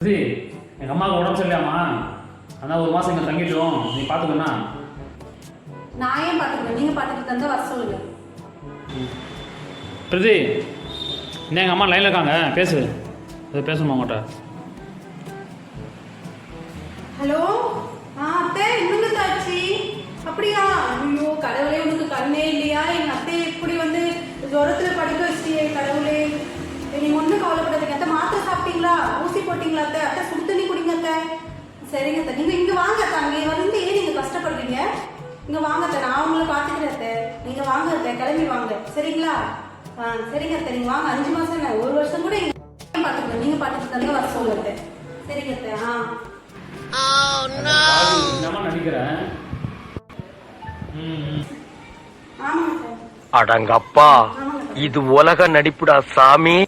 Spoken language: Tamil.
சரி எங்கள் அம்மாவுக்கு உடம்பு சரியில்லையாம்மா? அதான் ஒரு மாதம் இங்கே தங்கிட்டோம். நீ பார்த்துக்கண்ணா நான் ஏன் பார்த்துக்கிறேன் நீங்கள் பார்த்துட்டு தந்தா வர சொல்லுங்க. பிரதி என்ன எங்கள் அம்மா லைனில் இருக்காங்க. பேசு. அது பேசணுமா உங்கள்கிட்ட ஹலோ? ஆ அத்தை என்னங்க தாச்சி அப்படியா? ஐயோ கடவுளே உனக்கு கண்ணே இல்லையா? எங்க அத்தை ஊசி போட்டீங்களா அத்தை. அத்தை சுடு தண்ணி குடிங்க அத்தை. சரிங்க அத்தை. நீங்க இங்க வாங்க அத்தை. அங்கே வந்து ஏன் நீங்க கஷ்டப்படுறீங்க? இங்க வாங்க அத்தை. நான் உங்களை பாத்துக்கிறேன் அத்தை. நீங்க வாங்க அத்தை. கிளம்பி வாங்க. சரிங்களா? ஆ சரிங்க அத்தை. நீங்க வாங்க. அஞ்சு மாசம் என்ன? ஒரு வருஷம் கூட இங்க பாத்துக்கிறேன் நீங்க பாத்துட்டு தந்தா வர சொல்லுங்க அத்தை. சரிங்க அத்தை. ஆ. சார் அடங்கப்பா. இது உலக நடிப்புடா சாமி.